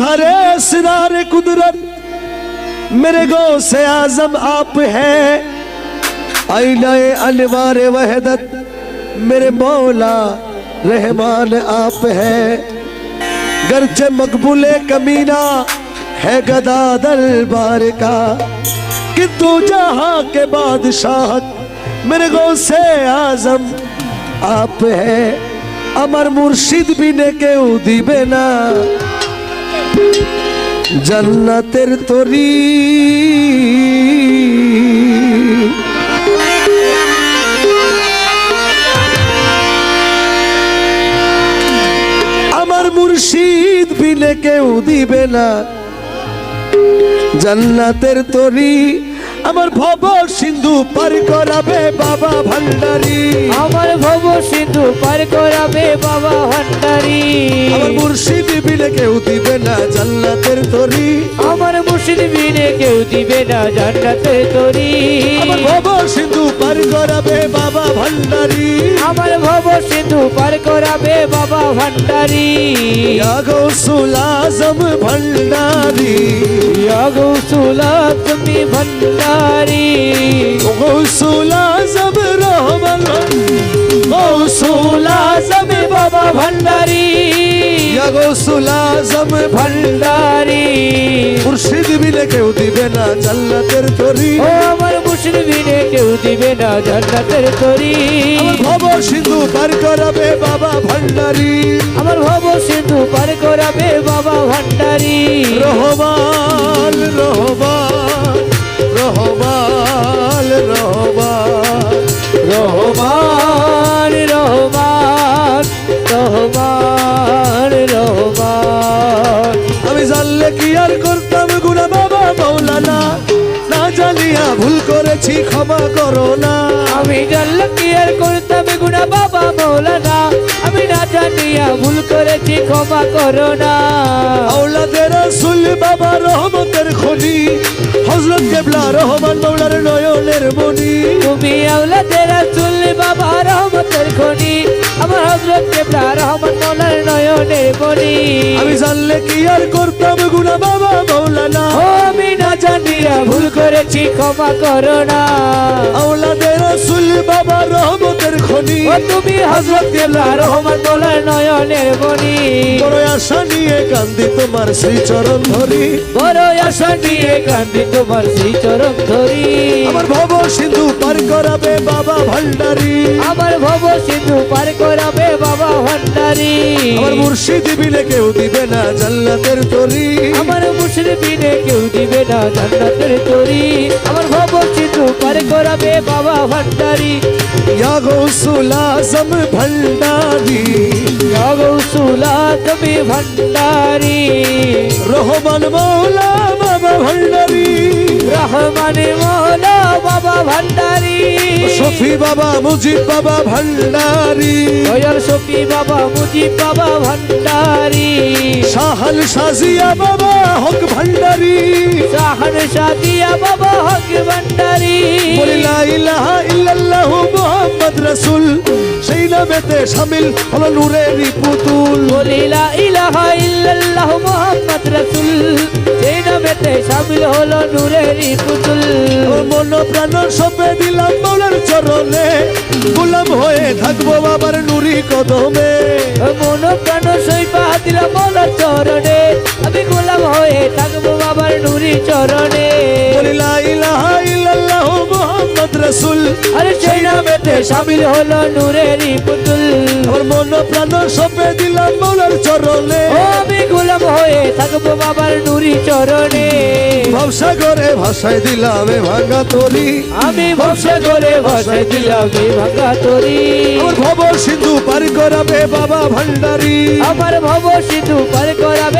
इजहारे सिरार कुदरत, मेरे गो से आज़म आप है। आईना अनवार वहदत, मेरे मौला रहमान आप है। गर्ज मकबूले कमीना है गदा दरबार का किंतु जहाँ के बादशाह, मेरे गो से आज़म आप है। अमर मुर्शिद भी ने के उदी बेना। জান্নাতের তরি। আমার মুর্শিদ বিনে কেউ দিবে না। জান্নাতের তরি। আমার ভব সিন্ধু পার করাবে বাবা ভান্ডারী। আমার ভব সিন্ধু পার করাবে বাবা ভান্ডারি। আমার মুর্শিদ বিনে কেউ দিবে না জান্নাতের তরি। আমার মুর্শিদ বিনে কেউ দিবে না জান্নাতের তরি। আমার ভব সিন্ধু পার করাবে বাবা ভান্ডারী। আমার ভব সিন্ধু পার করাবে বাবা ভান্ডারি। গৌসুল আজম ভান্ডারী। গৌসুলা তুমি ভান্ডারি। গৌসুল আজম রহমান গৌসুল আজম বাবা ভান্ডারি গৌসুল আজম ভান্ডারি মুর্শিদ বিনে কেউ দিবে না জান্নাতের তরি ও আমার মুর্শিদ বিনে কেউ দিবে না জান্নাতের তরি আমার ভব সিন্ধু পার করাবে বাবা ভান্ডারী আমার ভব সিন্ধু পার করাবে বাবা ভান্ডারি রহমান রহমান রহমান রহমান রহমান রহমান রহমান রহমান। আমি জানলে কি আর করতাম গুনা বাবা মৌলানা? না জানিয়া ভুল করেছি, ক্ষমা করো না। আমি জানলে কি আর করতাম গুণা বাবা মৌলানা? জানিয়া ভুল করেছি ক্ষমা করো না। আওলাদের রাসূল বাবা রহমতের খনি হযরত কেবলা রহমান মৌলার নয়নের মনি তুমি আওলাদের রাসূল বাবা রহমতের খনি আমার হযরত কেবলা রহমান মৌলার নয়নের মনি আমি জানলে কি আর করতাম গুনা বাবা মৌলানা ও আমি না জানিয়া ভুল করেছি ক্ষমা করো না। আওলাদের রাসূল বাবা রহমতের খনি ও তুমি হযরত কেবলা রহমান মৌলার নয়নের মনি বড় আশা নিয়ে কান্দি তোমার শ্রীচরণ ধরি। বড় আশা নিয়ে কান্দি তোমার সেই চরম ধরি। আমার ভব সিন্ধু পার করাবে বাবা ভান্ডারী। আমার ভব সিন্ধু পার করাবে বাবা ভান্ডারি। আমার মুর্শিদ বিলে কেউ দিবে না জান্নাতের তরি। আমার মুসলিমিনে কেউ দিবে না জান্নাতের তরি। আমার ভব पर गोरबे बाबा भंडारी। या भंडारी। या भंडारी। रहो मौला बाबा भंडारी। রহমান মৌলা বাবা ভান্ডারি। শফি বাবা মুজিব বাবা ভান্ডারী। দয়াল সফি বাবা মুজিব বাবা ভান্ডারি। শাহাল সাজিয়া বাবা হক ভান্ডারী। শাহন সাদিয়া বাবা হক ভান্ডারি। লা ইলাহা ইল্লাল্লাহু মুহাম্মদ রাসূল। সেই নামেতে শামিল হলো নূরেরই পুতুল। লা ইলাহা ইল্লাল্লাহ মুহাম্মদ রাসূল। সেই সামিল হলো নূরেরই পুতুল। মন প্রাণ সপে দিলাম মৌলার চরণে। গুলাম হয়ে থাকব বাবার নুরি কদমে। মন প্রাণ সইপা দিলাম মৌলার চরণে। আমি গোলাম হয়ে থাকব বাবার নুরি চরণে। বলি লা ইলাহা ইল্লাল্লাহু মুহাম্মদ রাসূল। আরে সেই নামেতে শামিল হলো নূরেরই পুতুল। আমার মন প্রাণ সপে দিলাম মৌলার চরণে। আমি গোলাম হয়ে থাকব বাবার নুরি চরণে। ভবসাগরে ভাষায় দিলাম এ ভাঙা তরি আমি ভরসা করে ভাষায় দিলাম এই ভাঙা তরি আমার ভব সিন্ধু পার করাবে বাবা ভান্ডারী। আমার ভব সিধু পার করাবে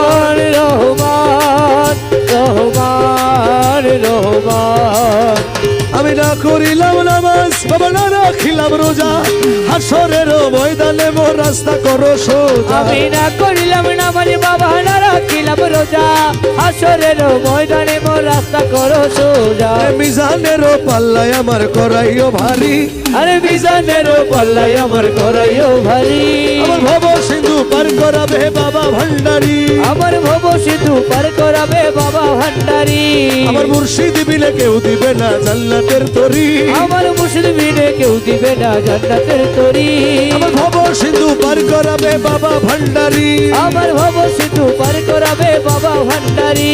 রাখিলাম রোজা। হাসরের ময়দানে মো রাস্তা করো সোজা। আমি না করিলাম না মানে বাবা না রাখিলাম রোজা। হাসরের ময়দানে রাস্তা করো সোজা। মিজানের পাল্লায় আমার করাইও ভারী। আরে বিজানের পাল্লাই আমার করাইও ভারী। আমার ভব সিন্ধু পার করাবে বাবা ভান্ডারি। আমার ভব সিধু পার করাবে বাবা ভান্ডারি। আমার মুর্শিদ বিলে কেউ দিবে না জান্নাতের তরি। আমার মুসলিমিনে কেউ দিবে না জান্নাতের তরি। আমার ভব সিন্ধু পার করাবে বাবা ভান্ডারি। আমার ভব সিধু পার করাবে বাবা ভান্ডারি।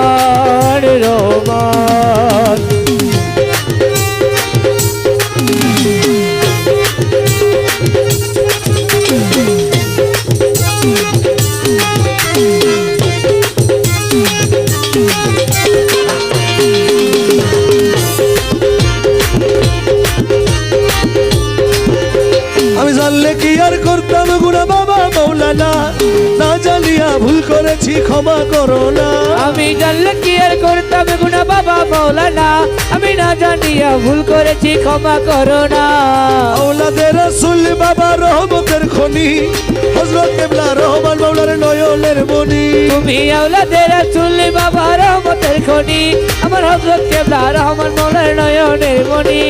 করেছি ক্ষমা করো না। আমি জানলে কি আর করতাম গুনা বাবা মৌলানা? আমি না জানিয়া ভুল করেছি ক্ষমা করো না। ওলাদের রসুল বাবা রহমতের খনি হযরত তুমি আওলাদের চুল্লি বাবা রহমতের খনি। আমার হজরত কেবলা রহমান মৌলার নয়নের মনি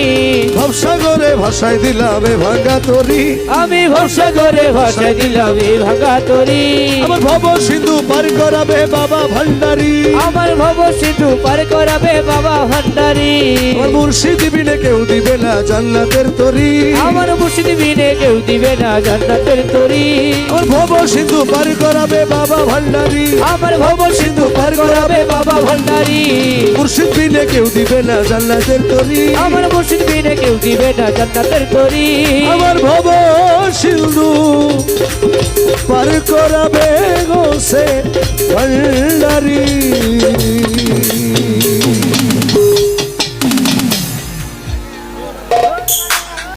ভবসাগরে ভাষায় দিলাম এ ভাঙ্গা তরি। আমি ভরসা করে ভাষা দিলাম এই ভাঙা তরি। আমার ভব সিন্ধু পার করাবে বাবা ভান্ডারি। আমার ভব সিধু পার করাবে বাবা ভান্ডারি। আমার মুর্শিদ বিনে কেউ দিবে না জান্নাতের তরি। আমার মুসলিমিনে কেউ দিবে না জান্নাতের তরি। আমার ভব সিন্ধু পার করাবে বাবা ভান্ডারি। আমার ভব সিন্ধু পার করাবে বাবা ভান্ডারি। মুর্শিদ বিনে কেউ দিবে না জান্নাতের তরি। আমার মুর্শিদ বিনে কেউ দিবে না জান্নাতের তরি। আমার ভব সিন্ধু পার করাবে গোসে ভান্ডারি।